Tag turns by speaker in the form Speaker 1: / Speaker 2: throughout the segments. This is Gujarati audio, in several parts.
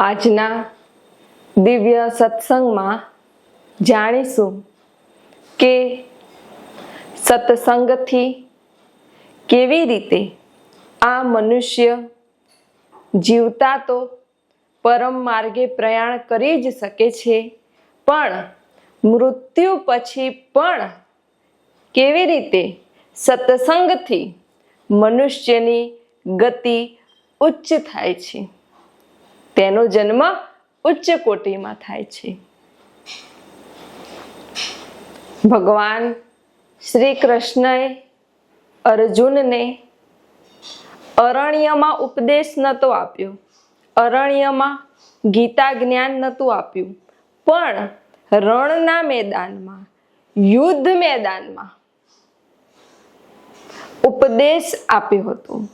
Speaker 1: આજના દિવ્ય સત્સંગમાં જાણીશું કે સત્સંગથી કેવી રીતે આ મનુષ્ય જીવતા તો પરમ માર્ગે પ્રયાણ કરી જ શકે છે, પણ મૃત્યુ પછી પણ કેવી રીતે સત્સંગથી મનુષ્યની ગતિ ઉચ્ચ થાય છે? તેનો જન્મ ઉચ્ચ કોટીમાં થાય છે. ભગવાન શ્રી કૃષ્ણએ અર્જુનને અરણ્યમાં ઉપદેશ નહોતો આપ્યો. અરણ્યમાં ગીતા જ્ઞાન નહોતું આપ્યું. પણ રણના મેદાનમાં, યુદ્ધ મેદાનમાં ઉપદેશ આપ્યો હતો.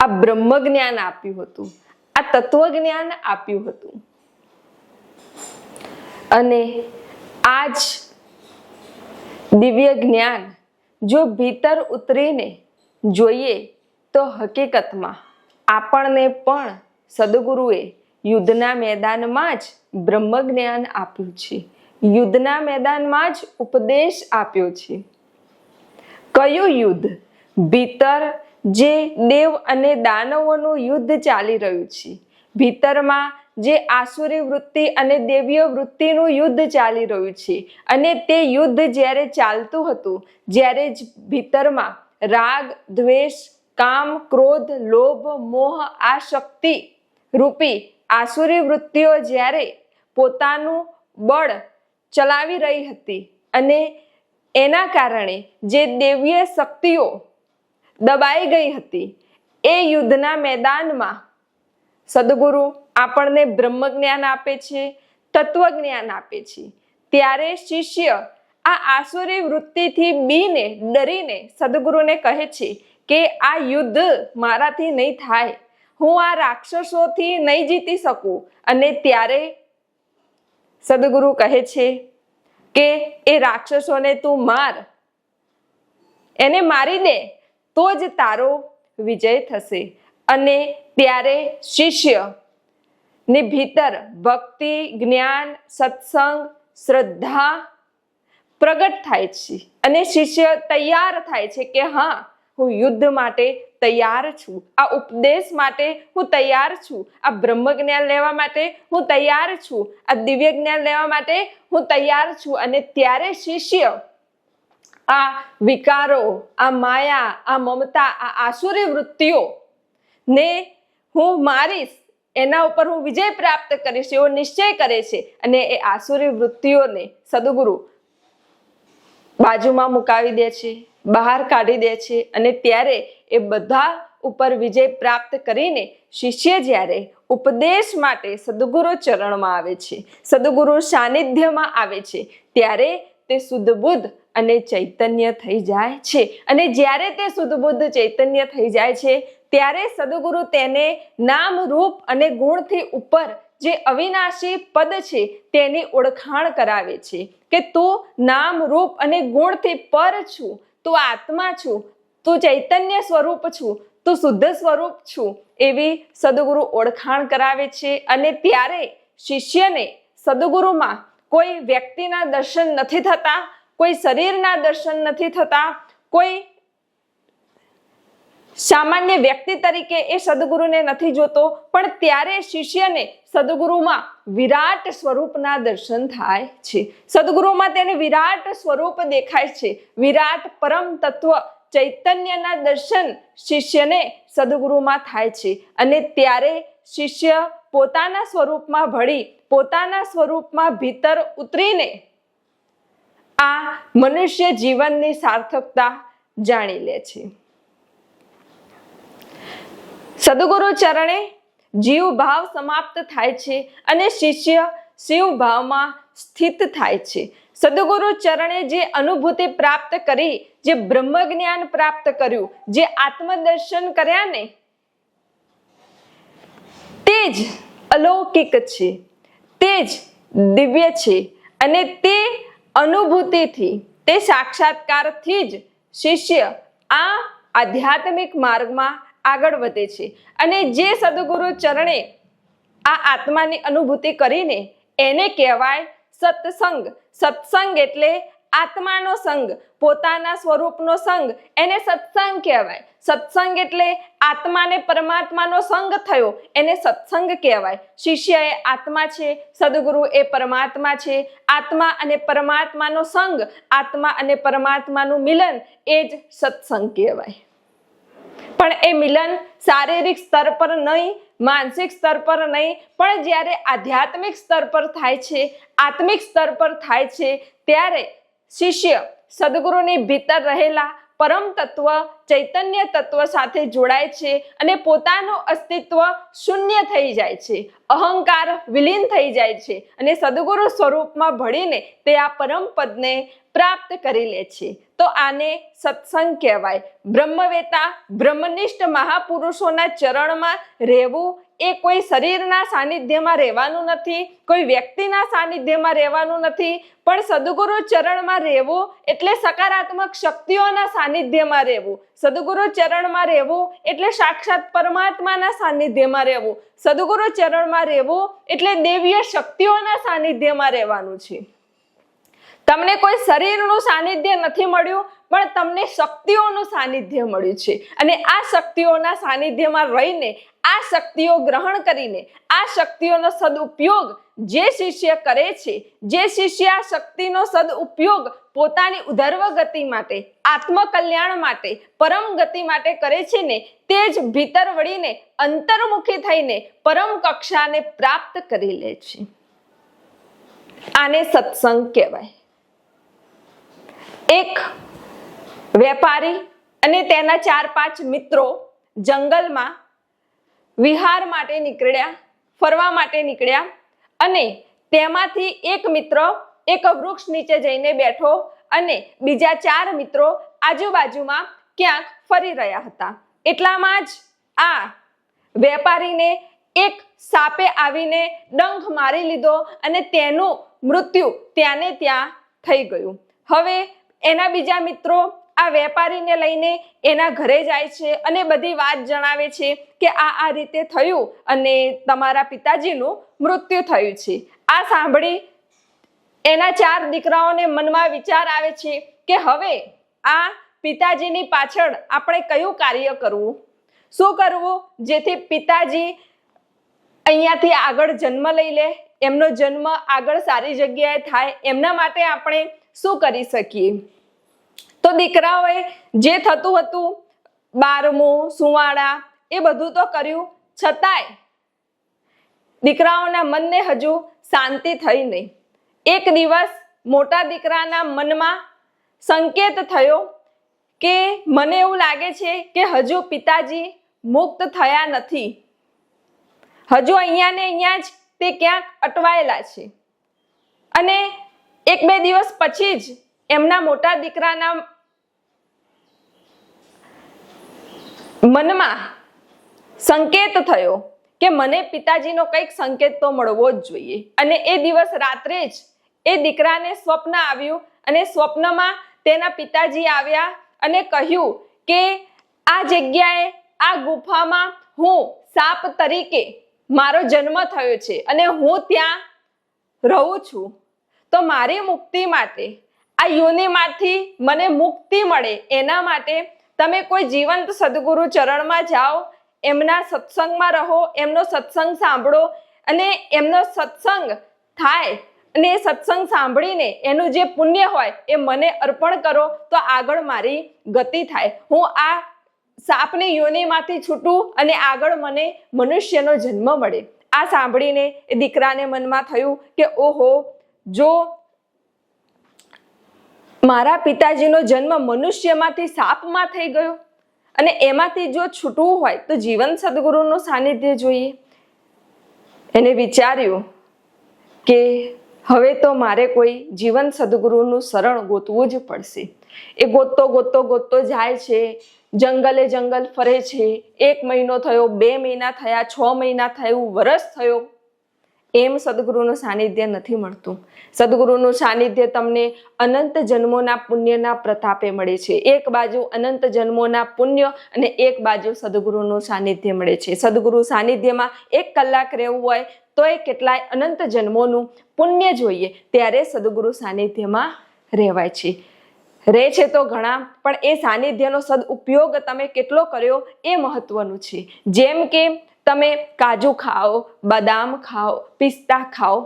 Speaker 1: આ બ્રહ્મ જ્ઞાન આપ્યું હતું. આ તત્વજ્ઞાન આપ્યું હતું. અને આજ દિવ્ય જ્ઞાન જો ભીતર ઉતરીને જોઈએ તો હકીકતમાં આપણને પણ સદગુરુએ યુદ્ધના મેદાનમાં જ બ્રહ્મ જ્ઞાન આપ્યું છે. યુદ્ધના મેદાનમાં જ ઉપદેશ આપ્યો છે. કયું યુદ્ધ? ભીતર જે દેવ અને દાનવોનું યુદ્ધ ચાલી રહ્યું છે. ભીતરમાં જે આસુરી વૃત્તિ અને દેવીય વૃત્તિનું યુદ્ધ ચાલી રહ્યું છે અને તે યુદ્ધ જ્યારે ચાલતું હતું, જ્યારે જ ભીતરમાં રાગ, દ્વેષ, કામ, ક્રોધ, લોભ, મોહ આ શક્તિ રૂપી આસુરી વૃત્તિઓ જ્યારે પોતાનું બળ ચલાવી રહી હતી અને એના કારણે જે દેવીય શક્તિઓ દબાઈ ગઈ હતી. એ યુદ્ધના મેદાનમાં સદગુરુ આપણને બ્રહ્મ જ્ઞાન આપે છે તત્વ જ્ઞાન આપે છે. ત્યારે શિષ્ય આ આસુરી વૃત્તિથી બીને ડરીને સદગુરુને કહે છે કે, આ યુદ્ધ મારાથી નહીં થાય. હું આ રાક્ષસોથી નહીં જીતી શકું. અને ત્યારે સદગુરુ કહે છે કે, એ રાક્ષસોને તું માર. એને મારી દે. તો જ તારો વિજય થશે. અને ત્યારે શિષ્યની ભીતર ભક્તિ, જ્ઞાન, સત્સંગ, શ્રદ્ધા પ્રગટ થાય છે. અને શિષ્ય તૈયાર થાય છે કે હા, હું યુદ્ધ માટે તૈયાર છું. આ ઉપદેશ માટે હું તૈયાર છું. આ બ્રહ્મ જ્ઞાન લેવા માટે હું તૈયાર છું. આ દિવ્ય જ્ઞાન લેવા માટે હું તૈયાર છું. અને ત્યારે શિષ્ય આ વિકારો, આ માયા, આ મમતા, આ આસુરી વૃત્તિઓ ને હું મારીશ, એના ઉપર હું વિજય પ્રાપ્ત કરીશ, એવો નિશ્ચય કરે છે અને એ આસુરી વૃત્તિઓને સદગુરુ બાજુમાં મુકાવી દે છે, બહાર કાઢી દે છે અને ત્યારે એ બધા ઉપર વિજય પ્રાપ્ત કરીને શિષ્ય જ્યારે ઉપદેશ માટે સદગુરુ ચરણમાં આવે છે, સદગુરુ સાનિધ્યમાં આવે છે, ત્યારે તે શુદ્ધ બુદ્ધ અને ચૈતન્ય થઈ જાય છે. અને જ્યારે તે શુદ્ધ ચૈતન્ય થઈ જાય છે, ત્યારે સદગુરુ તેને નામ રૂપ અને ગુણથી ઉપર જે અવિનાશી પદ છે, તેની ઓળખાણ કરાવે છે કે તું નામ રૂપ અને ગુણથી પર છું, તું આત્મા છું, તું ચૈતન્ય સ્વરૂપ છું, તું શુદ્ધ સ્વરૂપ છું એવી સદગુરુ ઓળખાણ કરાવે છે. અને ત્યારે શિષ્યને સદગુરુમાં કોઈ વ્યક્તિના દર્શન નથી થતા કોઈ શરીરના દર્શન નથી થતા, કોઈ સામાન્ય વ્યક્તિ તરીકે એ સદગુરુને નથી જોતો, પણ ત્યારે શિષ્યને સદગુરુમાં વિરાટ સ્વરૂપના દર્શન થાય છે. સદગુરુમાં તેને વિરાટ સ્વરૂપ દેખાય છે. વિરાટ પરમ તત્વ ચૈતન્યના દર્શન શિષ્યને સદગુરુમાં થાય છે. અને ત્યારે શિષ્ય પોતાના સ્વરૂપમાં ભળી, પોતાના સ્વરૂપમાં ભીતર ઉતરીને આ મનુષ્ય જીવનની સાર્થકતા જાણી લે છે. સદગુરુ ચરણે જીવ ભાવ સમાપ્ત થાય છે અને શિષ્ય શિવ ભાવમાં સ્થિત થાય છે. સદગુરુ ચરણે જે અનુભૂતિ પ્રાપ્ત કરી, જે બ્રહ્મ જ્ઞાન પ્રાપ્ત કર્યું, જે આત્મદર્શન કર્યા ને, તે જ અલૌકિક છે, તે જ દિવ્ય છે અને તે અનુભૂતિથી, તે સાક્ષાત્કારથી જ શિષ્ય આ આધ્યાત્મિક માર્ગમાં આગળ વધે છે. અને જે સદગુરુ ચરણે આ આત્માની અનુભૂતિ કરીને એને કહેવાય સત્સંગ. સત્સંગ એટલે આત્માનો સંગ, પોતાના સ્વરૂપનો સંગ, એને સત્સંગ કહેવાય. સત્સંગ એટલે આત્માને પરમાત્માનો સંગ થયો, એને સત્સંગ કહેવાય. શિષ્ય એ આત્મા છે, સદગુરુ એ પરમાત્મા છે. આત્મા અને પરમાત્માનો સંગ, આત્મા અને પરમાત્માનું મિલન એ જ સત્સંગ કહેવાય. પણ એ મિલન શારીરિક સ્તર પર નહીં, માનસિક સ્તર પર નહીં, પણ જ્યારે આધ્યાત્મિક સ્તર પર થાય છે, આત્મિક સ્તર પર થાય છે, ત્યારે શિષ્ય સદગુરુની ભીતર રહેલા પરમ તત્વ ચૈતન્ય તત્વ સાથે જોડાય છે અને પોતાનું અસ્તિત્વ શૂન્ય થઈ જાય છે. અહંકાર વિલીન થઈ જાય છે અને સદગુરુ સ્વરૂપમાં ભળીને તે આ પરમ પ્રાપ્ત કરી લે છે. તો આને સત્સંગ કહેવાય. બ્રહ્મવેતા બ્રહ્મનિષ્ઠ મહાપુરુષોના ચરણમાં રહેવું એ કોઈ શરીરના સાનિધ્યમાં રહેવાનું નથી, કોઈ વ્યક્તિના સાનિધ્યમાં રહેવાનું નથી, પણ સદગુરુ ચરણમાં રહેવું એટલે સકારાત્મક શક્તિઓના સાનિધ્યમાં રહેવું. સદગુરુ ચરણમાં રહેવું એટલે સાક્ષાત પરમાત્માના સાનિધ્યમાં રહેવું. સદગુરુ ચરણમાં રહેવું એટલે દેવીય શક્તિઓના સાનિધ્યમાં રહેવાનું છે. તમને કોઈ શરીરનું સાનિધ્ય નથી મળ્યું, પણ તમને શક્તિઓનું સાનિધ્ય મળ્યું છે. અને આ શક્તિઓના સાનિધ્યમાં રહીને, આ શક્તિઓ ગ્રહણ કરીને, આ શક્તિઓનો સદુપયોગ જે શિષ્ય કરે છે, જે શિષ્ય આ શક્તિનો સદઉપયોગ પોતાની ઉધર્વ ગતિ માટે, આત્મકલ્યાણ માટે, પરમ ગતિ માટે કરે છે ને, તે જ ભીતર વળીને, અંતર્મુખી થઈને પરમ કક્ષાને પ્રાપ્ત કરી લે છે. આને સત્સંગ કહેવાય. એક વેપારી અને તેના ચાર પાંચ મિત્રો જંગલમાં વિહાર માટે નીકળ્યા, ફરવા માટે નીકળ્યા અને તેમાંથી એક મિત્ર એક વૃક્ષ નીચે જઈને બેઠો અને બીજા ચાર મિત્રો આજુબાજુમાં ક્યાંક ફરી રહ્યા હતા. એટલામાં જ આ વેપારીને એક સાપે આવીને ડંખ મારી લીધો અને તેનું મૃત્યુ ત્યાંને ત્યાં થઈ ગયું. હવે એના બીજા મિત્રો આ વેપારીને લઈને એના ઘરે જાય છે અને બધી વાત જણાવે છે કે આ આ રીતે થયું અને તમારા પિતાજીનું મૃત્યુ થયું છે. આ સાંભળી એના ચાર દીકરાઓને મનમાં વિચાર આવે છે કે હવે આ પિતાજીની પાછળ આપણે કયું કાર્ય કરવું? શું કરવું? જેથી પિતાજી અહીંયાથી આગળ જન્મ લઈ લે, એમનો જન્મ આગળ સારી જગ્યાએ થાય, એમના માટે આપણે શું કરી શકીએ? તો દીકરાઓએ જે થતું હતું, બારમું, સુવાળા, એ બધું તો કર્યું. છતાંય દીકરાઓના મનને હજુ શાંતિ થઈ નહીં. એક દિવસ મોટા દીકરાના મનમાં સંકેત થયો કે મને એવું લાગે છે કે હજુ પિતાજી મુક્ત થયા નથી. હજુ અહીંયા ને અહીંયા જ તે ક્યાંક અટવાયેલા છે. અને એક બે દિવસ પછી જ એમના મોટા દીકરાના મનમાં સંકેત થયો કે મને પિતાજીનો કંઈક સંકેત તો મળવો જ જોઈએ. અને એ દિવસ રાત્રે જ એ દીકરાને સ્વપ્ન આવ્યું અને સ્વપ્નમાં તેના પિતાજી આવ્યા અને કહ્યું કે આ જગ્યાએ, આ ગુફામાં હું સાપ તરીકે મારો જન્મ થયો છે અને હું ત્યાં રહું છું. તો મારી મુક્તિ માટે, આ યોનિમાંથી મને મુક્તિ મળે, એના માટે તમે કોઈ જીવંત સદગુરુ ચરણમાં જાઓ, એમના સત્સંગમાં રહો, એમનો સત્સંગ સાંભળો અને એમનો સત્સંગ થાય અને એ સત્સંગ સાંભળીને એનું જે પુણ્ય હોય એ મને અર્પણ કરો, તો આગળ મારી ગતિ થાય. હું આ સાપની યોનિમાંથી છૂટું અને આગળ મને મનુષ્યનો જન્મ મળે. આ સાંભળીને એ દીકરાને મનમાં થયું કે, ઓહો જો મારા પિતાજીનો જન્મ મનુષ્યમાંથી સાપમાં થઈ ગયો અને એમાંથી જો છૂટવું હોય તો જીવન સદગુરુનું સાનિધ્ય જોઈએ. એને વિચાર્યું કે હવે તો મારે કોઈ જીવન સદગુરુનું શરણ ગોતવું જ પડશે. એ ગોતતો ગોતતો ગોતતો જાય છે, જંગલે જંગલ ફરે છે. એક મહિનો થયો, બે મહિના થયા, છ મહિના થયું, વરસ થયો. એમ સદગુરુનું સાનિધ્ય નથી મળતું. સદગુરુનું સાનિધ્ય તમને અનંત જન્મોના પુણ્યના પ્રતાપે મળે છે. એક બાજુ અનંત જન્મોના પુણ્ય અને એક બાજુ સદગુરુનું સાનિધ્ય મળે છે. સદગુરુ સાનિધ્યમાં એક કલાક રહેવું હોય તો એ કેટલાય અનંત જન્મોનું પુણ્ય જોઈએ ત્યારે સદગુરુ સાનિધ્યમાં રહેવાય છે. રહે છે તો ઘણા, પણ એ સાનિધ્યનો સદઉપયોગ તમે કેટલો કર્યો એ મહત્વનું છે. જેમ કે તમે કાજુ ખાઓ, બદામ ખાઓ, પિસ્તા ખાઓ,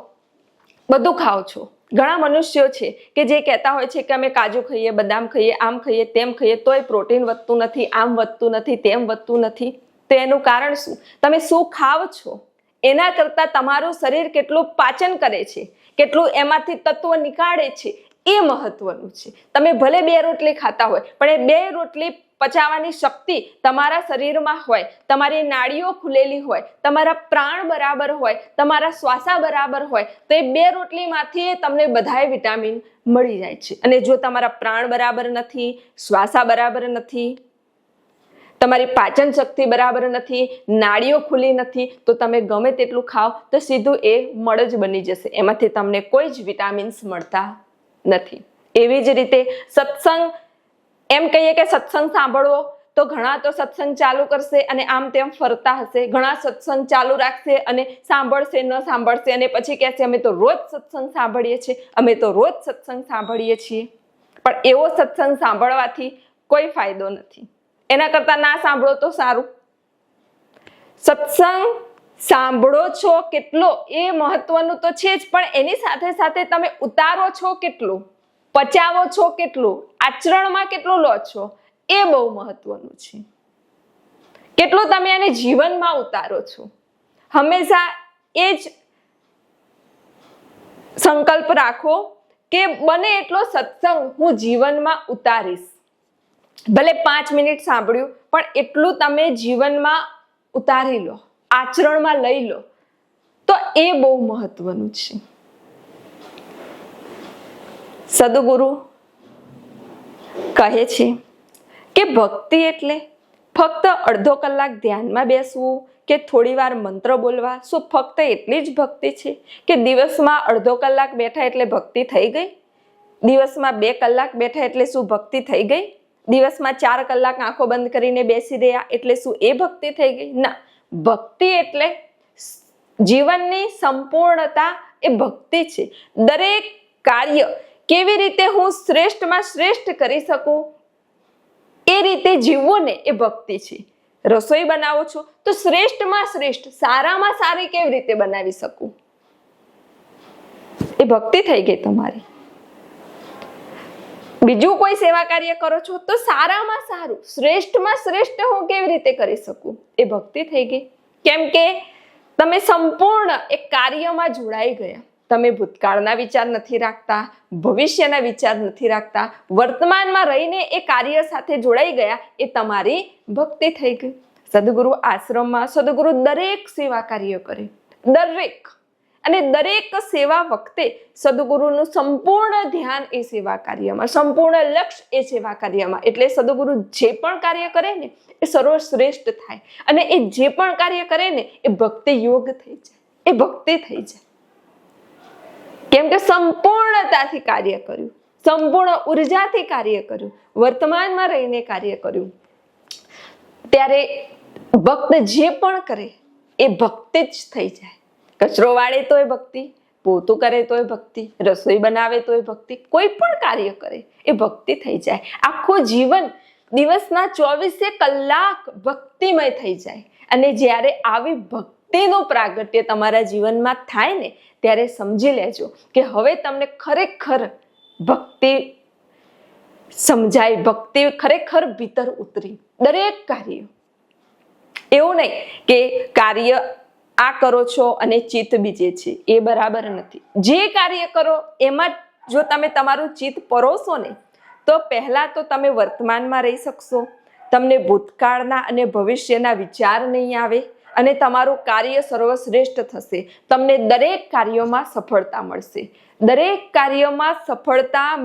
Speaker 1: બધું ખાઓ છો. ઘણા મનુષ્યો છે કે જે કહેતા હોય છે કે અમે કાજુ ખાઈએ, બદામ ખાઈએ, આમ ખાઈએ, તેમ ખાઈએ, તોય પ્રોટીન વધતું નથી, આમ વધતું નથી, તેમ વધતું નથી. તો એનું કારણ શું? તમે શું ખાવ છો? એના કરતાં તમારું શરીર કેટલું પાચન કરે છે? કેટલું એમાંથી તત્વ નીકાળે છે? એ મહત્વનું છે. તમે ભલે બે રોટલી ખાતા હોય, પણ એ બે રોટલી પચાવવાની શક્તિ તમારા શરીરમાં હોય, તમારી નાડીઓ ખુલેલી હોય, તમારા પ્રાણ બરાબર હોય, તમારા શ્વાસા બરાબર હોય, તો એ બે રોટલીમાંથી તમને બધાય વિટામિન મળી જાય છે. અને જો તમારા પ્રાણ બરાબર નથી, શ્વાસા બરાબર નથી, તમારી પાચન શક્તિ બરાબર નથી, નાળીઓ ખુલી નથી, તો તમે ગમે તેટલું ખાઓ, તો સીધું એ મળ જ બની જશે. એમાંથી તમને કોઈ જ વિટામિન્સ મળતા નથી. એવી જ રીતે સત્સંગ, એમ કહીએ કે સત્સંગ સાંભળવો, તો ઘણા તો સત્સંગ ચાલુ કરશે અને આમ તેમ ફરતા હશે. ઘણા સત્સંગ ચાલુ રાખશે અને સાંભળશે, ન સાંભળશે અને પછી કહેશે, અમે તો રોજ સત્સંગ સાંભળીએ છીએ. અમે તો રોજ સત્સંગ સાંભળીએ છીએ. પણ એવો સત્સંગ સાંભળવાથી કોઈ ફાયદો નથી. એના કરતાં ના સાંભળો તો સારું. સત્સંગ સાંભળો છો કેટલો? એ મહત્વનું તો છે જ, પણ એની સાથે સાથે તમે ઉતારો છો કેટલું? પચાવો છો કેટલું? આચરણમાં કેટલું લો છો? એ બહુ મહત્વનું છે. કેટલું તમે એને જીવનમાં ઉતારો છો? હંમેશા એ જ સંકલ્પ રાખો કે બને એટલો સત્સંગ હું જીવનમાં ઉતારીશ. ભલે પાંચ મિનિટ સાંભળ્યું, પણ એટલું તમે જીવનમાં ઉતારી લો. આચરણમાં લઈ લો, તો એ બહુ મહત્વનું છે. સદગુરુ કહે છે કે ભક્તિ એટલે ફક્ત અડધો કલાક ધ્યાનમાં બેસવું કે થોડી વાર મંત્ર બોલવા શું ફક્ત એટલી જ ભક્તિ છે કે દિવસમાં અડધો કલાક બેઠા એટલે ભક્તિ થઈ ગઈ, દિવસમાં બે કલાક બેઠા એટલે શું ભક્તિ થઈ ગઈ, દિવસમાં ચાર કલાક આંખો બંધ કરીને બેસી રહ્યા એટલે શું એ ભક્તિ થઈ ગઈ? ના. ભક્તિ એટલે જીવનની સંપૂર્ણતા એ ભક્તિ છે. દરેક કાર્ય કેવી રીતે હું શ્રેષ્ઠમાં શ્રેષ્ઠ કરી શકું? એ રીતે જીવવું ને એ ભક્તિ છે. રસોઈ બનાવો છો તો શ્રેષ્ઠમાં શ્રેષ્ઠ, સારામાં સારી કેવી રીતે બનાવી શકું? એ ભક્તિ થઈ ગઈ તમારી. બીજું કોઈ સેવા કાર્ય કરો છો તો સારામાં સારું, શ્રેષ્ઠમાં શ્રેષ્ઠ હું કેવી રીતે કરી શકું? એ ભક્તિ થઈ ગઈ. કેમ કે તમે સંપૂર્ણ એક કાર્યમાં જોડાઈ ગયા. તમે ભૂતકાળના વિચાર નથી રાખતા, ભવિષ્યના વિચાર નથી રાખતા, વર્તમાનમાં રહીને એ કાર્ય સાથે જોડાઈ ગયા, એ તમારી ભક્તિ થઈ ગઈ. સદગુરુ આશ્રમમાં, સદગુરુ દરેક સેવા કાર્ય કરે. દરેક. અને દરેક સેવા વખતે સદગુરુનું સંપૂર્ણ ધ્યાન એ સેવા કાર્યમાં, સંપૂર્ણ લક્ષ્ય એ સેવા કાર્યમાં. એટલે સદગુરુ જે પણ કાર્ય કરે ને, એ સર્વશ્રેષ્ઠ થાય. અને એ જે પણ કાર્ય કરે ને, એ ભક્તિ યોગ થઈ જાય. એ ભક્તિ થઈ જાય. કેમ કે સંપૂર્ણતાથી કાર્ય કર્યું. સંપૂર્ણ ઉર્જાથી કાર્ય કર્યું. વર્તમાનમાં રહીને કાર્ય કર્યું. ત્યારે ભક્ત જે પણ કરે, એ ભક્તિ જ થઈ જાય. કચરો વાળે તોય ભક્તિ, પોતું કરે તોય ભક્તિ, રસોઈ બનાવે તોય ભક્તિ, કોઈ પણ કાર્ય કરે, એ ભક્તિ થઈ જાય. આખું જીવન દિવસના ચોવીસે કલાક ભક્તિમય થઈ જાય. અને જ્યારે આવી ભક્તિનું પ્રાગટ્ય તમારા જીવનમાં થાય ને, ત્યારે સમજી લેજો કે હવે તમને ખરેખર ભક્તિ સમજાય, ભક્તિ ખરેખર ભીતર ઉતરી દરેક કાર્ય. એવું નહીં કે કાર્ય આ કરો છો અને ચિત્ત બીજે છે. એ બરાબર નથી. જે કાર્ય કરો, એમાં જો તમે તમારું ચિત્ત પરોશો ને, તો પહેલાં તો તમે વર્તમાનમાં રહી શકશો. તમને ભૂતકાળના અને ભવિષ્યના વિચાર નહીં આવે અને તમારું કાર્ય સર્વશ્રેષ્ઠ થશે. તમને દરેક કાર્યોમાં સફળતા મળશે. દરેક કાર્યમાં સફળતા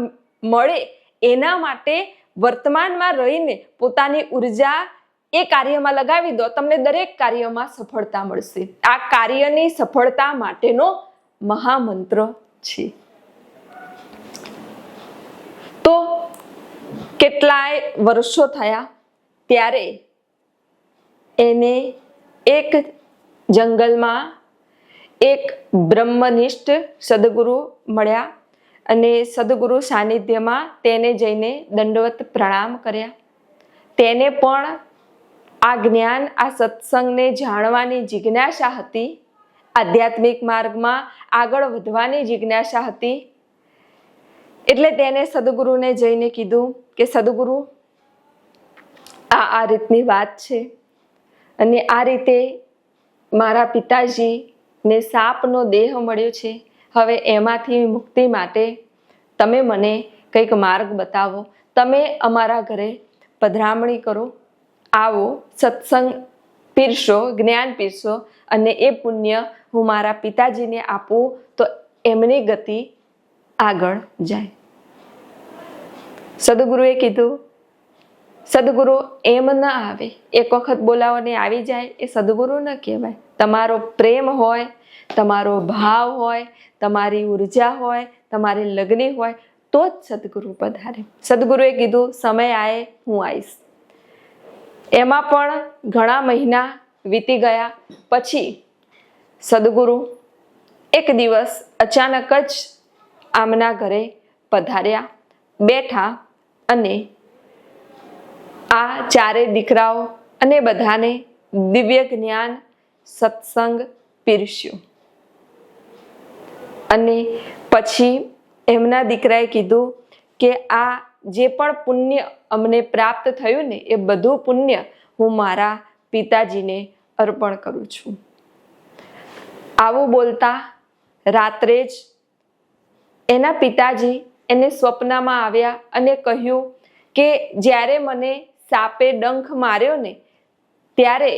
Speaker 1: મળે એના માટે વર્તમાનમાં રહીને પોતાની ઊર્જા એ કાર્યમાં લગાવી દો, તમને દરેક કાર્યમાં સફળતા મળશે. આ કાર્યની સફળતા માટેનો મહામંત્ર છે. તો કેટલાય વર્ષો થયા ત્યારે એને એક જંગલમાં એક બ્રહ્મનિષ્ઠ સદગુરુ મળ્યા અને સદગુરુ સાનિધ્યમાં તેને જઈને દંડવત પ્રણામ કર્યા. તેને પણ આ જ્ઞાન આ સત્સંગને જાણવાની જિજ્ઞાસા હતી. આધ્યાત્મિક માર્ગમાં આગળ વધવાની જિજ્ઞાસા હતી. એટલે તેને સદગુરુને જઈને કીધું કે, સદગુરુ, આ આ રીતની વાત છે અને આ રીતે મારા પિતાજીને સાપનો દેહ મળ્યો છે. હવે એમાંથી મુક્તિ માટે તમે મને કંઈક માર્ગ બતાવો. તમે અમારા ઘરે પધરામણી કરો. આવો, સત્સંગ પીરશો, જ્ઞાન પીરશો અને એ પુણ્ય હું મારા પિતાજીને આપું, તો એમની ગતિ આગળ જાય. સદગુરુએ કીધું, સદગુરુ, એમ ન આવે. એક વખત બોલાવોને આવી જાય. એ સદગુરુ ન કહેવાય. તમારો પ્રેમ હોય, તમારો ભાવ હોય, તમારી ઊર્જા હોય, તમારી લગ્ન હોય, તો જ સદગુરુ પધારે. સદગુરુએ કીધું, સમય આવે હું આવીશ એમાં પણ ઘણા મહિના વીતી ગયા. પછી સદગુરુ એક દિવસ અચાનક જ આમના ઘરે પધાર્યા, બેઠા અને આ ચારે દીકરાઓ અને બધાને દિવ્ય જ્ઞાન સત્સંગ પીરસ્યું. અને પછી એમના દીકરાએ કીધું કે આ જે પણ પુણ્ય અમને પ્રાપ્ત થયું ને, એ બધું પુણ્ય હું મારા પિતાજીને અર્પણ કરું છું. આવું બોલતા રાત્રે જ એના પિતાજી એને સ્વપ્નમાં આવ્યા અને કહ્યું કે જ્યારે મને સાપે ડંખ માર્યો ને, ત્યારે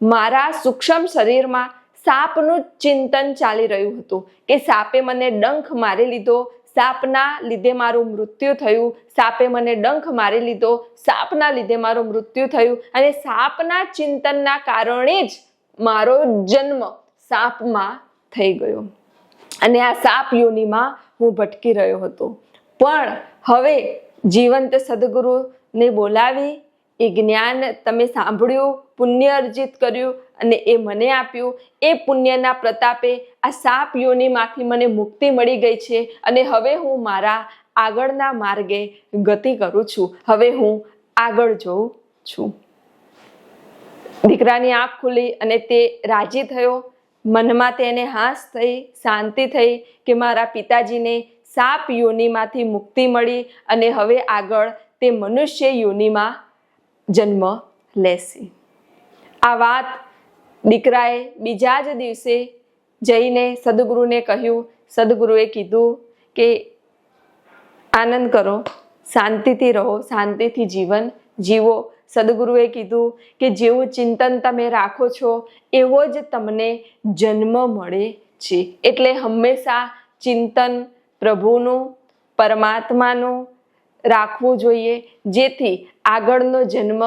Speaker 1: મારા સૂક્ષ્મ શરીરમાં સાપનું ચિંતન ચાલી રહ્યું હતું કે સાપે મને ડંખ મારી લીધો સાપના લીધે મારું મૃત્યુ થયું. સાપે મને ડંખ મારી લીધો. સાપના લીધે મારું મૃત્યુ થયું. અને સાપના ચિંતનના કારણે જ મારો જન્મ સાપમાં થઈ ગયો. અને આ સાપ યોનિમાં હું ભટકી રહ્યો હતો. પણ હવે જીવંત સદગુરુને બોલાવી એ જ્ઞાન તમે સાંભળ્યું પુણ્ય અર્જિત કર્યું અને એ મને આપ્યું. એ પુણ્યના પ્રતાપે આ સાપ યોનીમાંથી મને મુક્તિ મળી ગઈ છે અને હવે હું મારા આગળના માર્ગે ગતિ કરું છું. હવે હું આગળ જોઉં છું. દીકરાની આંખ ખુલી અને તે રાજી થયો. મનમાં તેને હાસ થઈ, શાંતિ થઈ કે મારા પિતાજીને સાપ યોનીમાંથી મુક્તિ મળી અને હવે આગળ તે મનુષ્ય યોનિમાં જન્મ લેશે. આ વાત દીકરાએ બીજા જ દિવસે જઈને સદગુરુને કહ્યું. સદગુરુએ કીધું કે, આનંદ કરો, શાંતિથી રહો, શાંતિથી જીવન જીવો. સદગુરુએ કીધું કે, જેવું ચિંતન તમે રાખો છો, એવો જ તમને જન્મ મળે છે. એટલે હંમેશા ચિંતન પ્રભુનું, પરમાત્માનું રાખવું જોઈએ, જેથી આગળનો જન્મ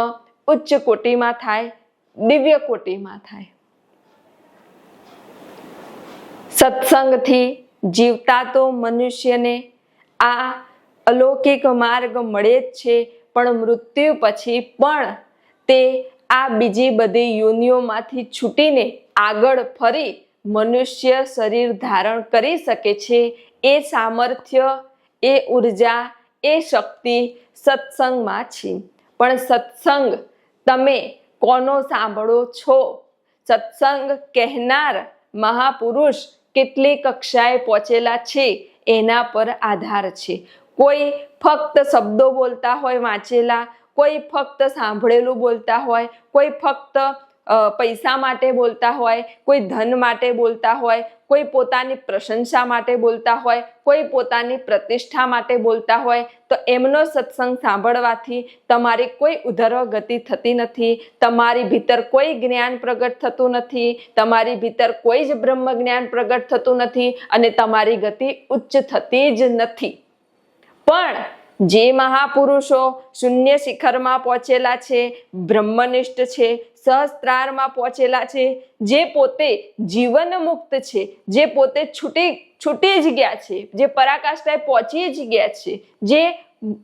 Speaker 1: ઉચ્ચ કોટીમાં થાય દિવ્ય કોટીમાં થાય. સત્સંગથી જીવતા તો મનુષ્યને આ અલૌકિક માર્ગ મળે જ છે, પણ મૃત્યુ પછી પણ તે આ બીજી બધી યોનિઓમાંથી છૂટીને આગળ ફરી મનુષ્ય શરીર ધારણ કરી શકે છે. એ સામર્થ્ય, એ ઊર્જા, એ શક્તિ સત્સંગમાં છે. પણ સત્સંગ તમે કોનો સાંભળો છો? સત્સંગ કહેનાર મહાપુરુષ કેટલી કક્ષાએ પહોંચેલા છે એના પર આધાર છે. કોઈ ફક્ત શબ્દો બોલતા હોય વાંચેલા, કોઈ ફક્ત સાંભળેલું બોલતા હોય, કોઈ ફક્ત પૈસા માટે બોલતા હોય, કોઈ ધન માટે બોલતા હોય, કોઈ પોતાની પ્રશંસા માટે બોલતા હોય, કોઈ પોતાની પ્રતિષ્ઠા માટે બોલતા હોય, તો એમનો સત્સંગ સાંભળવાથી તમારી કોઈ ઉધર્વ ગતિ થતી નથી, તમારી ભીતર કોઈ જ્ઞાન પ્રગટ થતું નથી, તમારી ભીતર કોઈ જ બ્રહ્મ જ્ઞાન પ્રગટ થતું નથી અને તમારી ગતિ ઉચ્ચ થતી જ નથી. પણ જે મહાપુરુષો શૂન્ય શિખરમાં પહોંચેલા છે, બ્રહ્મનિષ્ઠ છે, સહસ્ત્રારમાં પહોંચેલા છે, જે પોતે જીવન મુક્ત છે, જે પોતે છૂટી છૂટી જ ગયા છે, જે પરાકાષ્ઠાએ પહોંચી જ ગયા છે, જે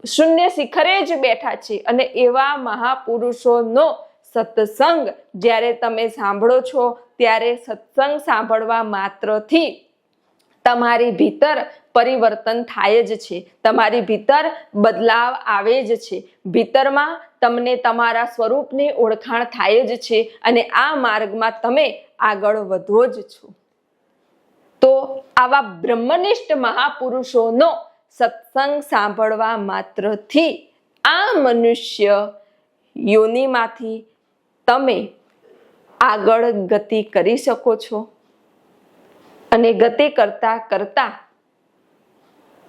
Speaker 1: શૂન્ય શિખરે જ બેઠા છે અને એવા મહાપુરુષોનો સત્સંગ જ્યારે તમે સાંભળો છો, ત્યારે સત્સંગ સાંભળવા માત્રથી તમારી ભીતર પરિવર્તન થાય જ છે. તમારી ભીતર બદલાવ આવે જ છે. ભીતરમાં તમને તમારા સ્વરૂપની ઓળખાણ થાય જ છે અને આ માર્ગમાં તમે આગળ વધો જ છો. તો આવા બ્રહ્મનિષ્ઠ મહાપુરુષોનો સત્સંગ સાંભળવા માત્રથી આ મનુષ્ય યોનિમાંથી તમે આગળ ગતિ કરી શકો છો. અને ગતિ કરતા કરતા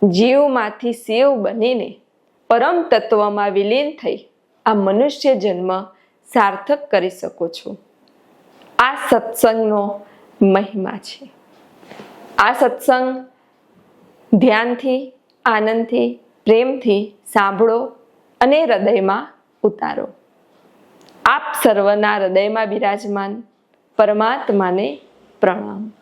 Speaker 1: જીવમાંથી શિવ બનીને પરમ તત્વમાં વિલીન થઈ આ મનુષ્ય જન્મ સાર્થક કરી શકો છો. આ સત્સંગનો મહિમા છે. આ સત્સંગ ધ્યાનથી, આનંદથી, પ્રેમથી સાંભળો અને હૃદયમાં ઉતારો. આપ સર્વના હૃદયમાં બિરાજમાન પરમાત્માને પ્રણામ.